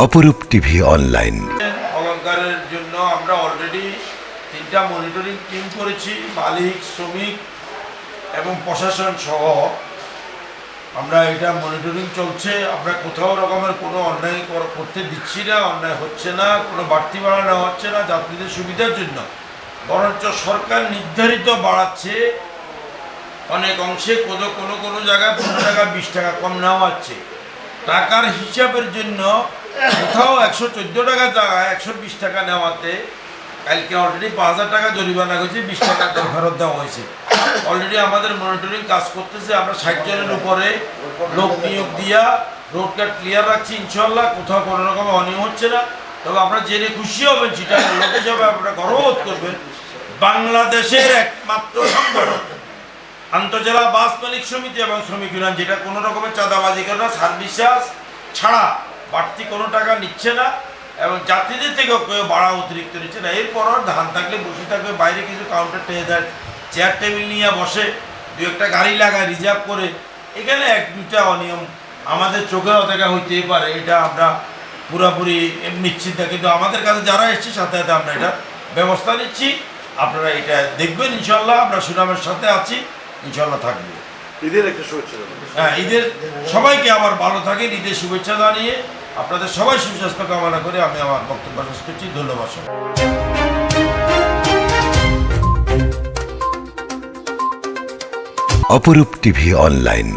অপরূপ TV online. অলঙ্কারের জন্য আমরা অলরেডি তিনটা মনিটরিং টিম করেছি, মালিক, শ্রমিক এবং প্রশাসন সহ। আমরা এটা মনিটরিং চলছে, আমরা কোথাও রকমের কোনো অন্যায় করতে দিচ্ছি না, অন্যায় হচ্ছে না, কোনো বাড়তি ভাড়া নেওয়া হচ্ছে না, যাত্রীদের সুবিধার জন্য। বরঞ্চ সরকার নির্ধারিত বাড়াচ্ছে, অনেক অংশে কোনো কোনো কোনো জায়গায় পনেরো টাকা, বিশ টাকা কম নেওয়া হচ্ছে। টাকার হিসাবের জন্য কোথাও একশো চোদ্দ টাকা একশো বিশ টাকা নেওয়াতে কালকে অলরেডি পাঁচ হাজার টাকা জরিমানা হয়েছে বিশ টাকা ফেরত দেওয়া হয়েছে। অলরেডি আমাদের মনিটরিং কাজ করতেছে, আমরা ষাট জনের উপরে লোক নিয়োগ দিয়া রোড কাট ক্লিয়ার রাখছি ইনশাল্লাহ কোথাও কোনো রকম অনিয়ম হচ্ছে না। তবে আমরা জেনে খুশি হবেন সেটা লোক হিসাবে আপনারা গর্ববোধ করবেন। বাংলাদেশের একমাত্র সংগঠন, আন্তজেলা বাস মালিক সমিতি এবং শ্রমিক ইউনিয়ন, যেটা কোনো রকমের চাঁদাবাজি করে না, সার্ভিস ছাড়া বাড়তি কোনো টাকা নিচ্ছে না এবং যাত্রীদের থেকেও কেউ বাড়া অতিরিক্ত নিচ্ছে না। এরপরও ধান থাকলে বসে থাকবে বাইরে কিছু কাউন্টার টেনে দেয় চেয়ার টেবিল নিয়ে বসে দু একটা গাড়ি লাগায় রিজার্ভ করে। এখানে এক দুটা অনিয়ম আমাদের চোখেও দেখা হইতেই পারে এটা আমরা পুরোপুরি নিশ্চিত না। কিন্তু আমাদের কাছে যারা এসছে সাথে সাথে আমরা এটা ব্যবস্থা নিচ্ছি। আপনারা এটা দেখবেন ইনশাল্লাহ আমরা সুনামের সাথে আছি ইনশাল্লাহ থাকবে। ঈদের একটা শুভেচ্ছা হ্যাঁ ঈদের সবাইকে আবার ভালো থাকেন ঈদের শুভেচ্ছা জানিয়ে আপনাদের সবাই সুস্বাস্থ্য কামনা করে আমি আমার বক্তব্য শেষ করছি। ধন্যবাদ অপরূপ টিভি অনলাইন।